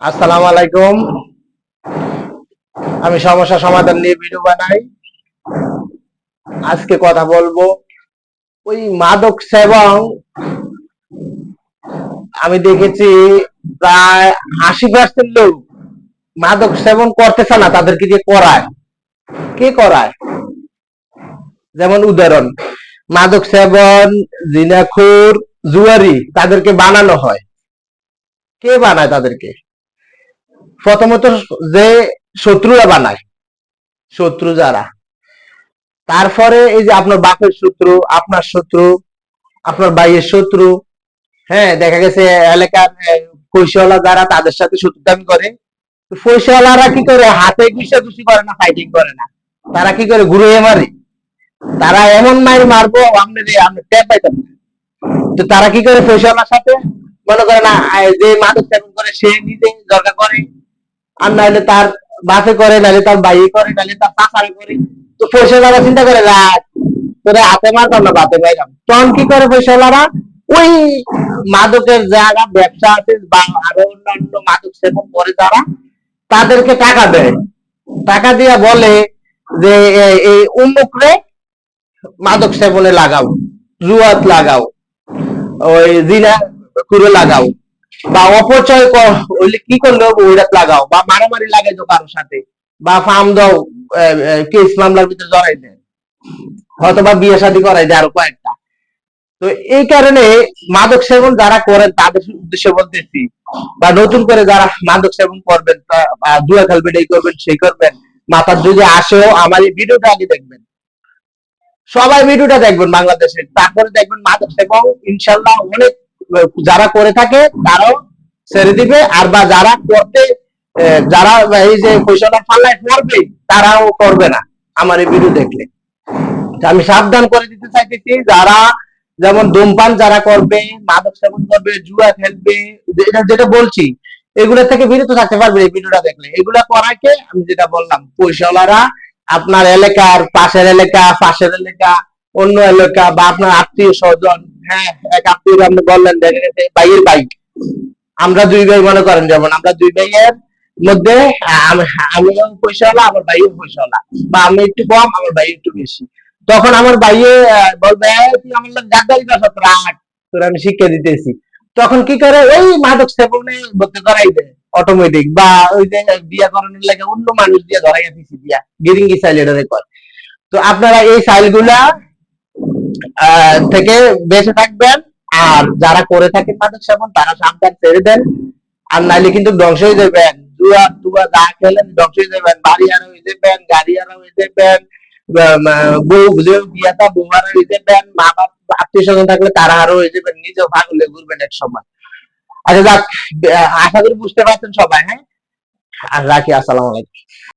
আসসালামু আলাইকুম। আমি সমস্যা সমাধান নিয়ে ভিডিও বানাই। আজকে কথা বলব ওই মাদক সেবন। আমি দেখেছি প্রায় আশি পার্সেন্ট লোক মাদক সেবন করতেছে না, তাদেরকে দিয়ে করায়। কে করায়? যেমন উদাহরণ, মাদক সেবন, জিনাখুর, জুয়ারি তাদেরকে বানানো হয়। কে বানায় তাদেরকে? প্রথমত যে শত্রুরা বানায়, শত্রু যারা। তারপরে এই যে আপনার বাপের শত্রু, আপনার শত্রু, আপনার ভাইয়ের শত্রু হ্যাঁ দেখা গেছে এলাকার পয়সাওয়ালা যারা তাদের সাথে শত্রুতামি করে। পয়সাওয়ালারা কি করে? হাতে ঘুষাঘুষি করে না ফাইটিং করে না। তারা কি করে? ঘুরে মারে। তারা এমন মার মারবো আপনি আপনি পাইতেন না। তো তারা কি করে? পয়সাওয়ালার সাথে মনে করে না যে সেবন করে, সে নিজে দরকার করে। আর নাহলে তার বাপে করে নাহলে তার ভাই করে নাহলে তার পাশারে করে। তো পয়সাওয়ালা চিন্তা করে, রাখ, তোরে হাতে মারতাম না, বাপে মাইরাম তখন কি করে পয়সাওয়ালারা ওই মাদকের জায়গা, ব্যবসা আছে, বা আরও অন্যান্য মাদক সেবন করে তারা। তাদেরকে টাকা দেয়। টাকা দিয়া বলে যে এই উন্মুকরে মাদক সেবনে লাগাও, জুয়াত লাগাও, ওই জিনা করে লাগাও। বা অপচয় কর- হইলে কি করলে ওইটা লাগাও বা মারামারি লাগাই দাও কারোর সাথে বা ফার্ম দাও কেস মামলার ভিতরে জড়াই দেয়? অথবা বিয়ে শাদী করাই দেয় আরও কয়েকটা। তো এই কারণে মাদক সেবন যারা করেন, তাদের উদ্দেশ্যে বলতেছি, বা নতুন করে যারা মাদক সেবন করবেন বা জুয়া খেলবেন, এই করবেন, সেই করবেন, মাথার যদি আসেও আমার এই ভিডিওটা আগে দেখবেন। সবাই ভিডিওটা দেখবেন বাংলাদেশে, তারপরে দেখবেন মাদক সেবন, ইনশাল্লাহ অনেক যারা করে থাকে, তারাও ছেড়ে দিবে। আর বা যারা করতে যারা এই যে পয়সাটা পাল্লায় পড়বে তারাও করবে না আমার এই ভিডিও দেখলে। আমি সাবধান করে দিতে চাইতেছি, যারা যেমন ধূমপান যারা করবে, মাদক সেবন করবে, জুয়া খেলবে যেটা যেটা বলছি, এগুলো থেকে বিরত থাকতে পারবে এই ভিডিওটা দেখলে। এগুলা করাকে আমি যেটা বললাম পয়সাওয়ালারা আপনার এলাকার পাশের এলাকা পাশের এলাকা, অন্য এলাকা বা আপনার আত্মীয় স্বজন হ্যাঁ আপনি বললেন ভাইয়ের ভাই। আমরা দুই ভাই মনে করেন যেমন আমরা দুই ভাইয়ের মধ্যে আমি- আমার ভাইও বা আমি একটু কম আমার ভাই একটু বেশি। তখন আমার ভাইয়ে বলবে তুই আমার করছ রাখ তোর আমি শিক্ষা দিতেছি। তখন কি করে? ওই মাদক সেবনে ভর্তি করাই দেয় অটোমেটিক বা ওই যে বিয়া করানোর লাগে অন্য মানুষ দিয়ে ধরাইয়া দিছি দিয়া গিরিঙ্গি সাইল এটা কর তো আপনারা এই সাইলগুলা আহ, থেকে বেঁচে থাকবেন। আর যারা করে থাকে মাদক সেবন তারা সাবধান ছেড়ে দেন। আর নাইলে কিন্তু ধ্বংস হয়ে যাবেন। জুয়া টুয়া যা খেলেন ধ্বংস হয়ে যাবেন। বাড়ি আরও হয়ে যাবেন, গাড়ি আরও হয়ে যাবেন। বউ যে বিয়াটা বউ আরও হয়ে যাবেন। মা বাপ, আত্মীয় স্বজন থাকলে তারা আরও হয়ে যাবেন। নিজেও ভাগলে ঘুরবেন এক সময়। আচ্ছা যাক আশা করি বুঝতে পারছেন সবাই হ্যাঁ? আর রাখি, আসসালাম আলাইকুম।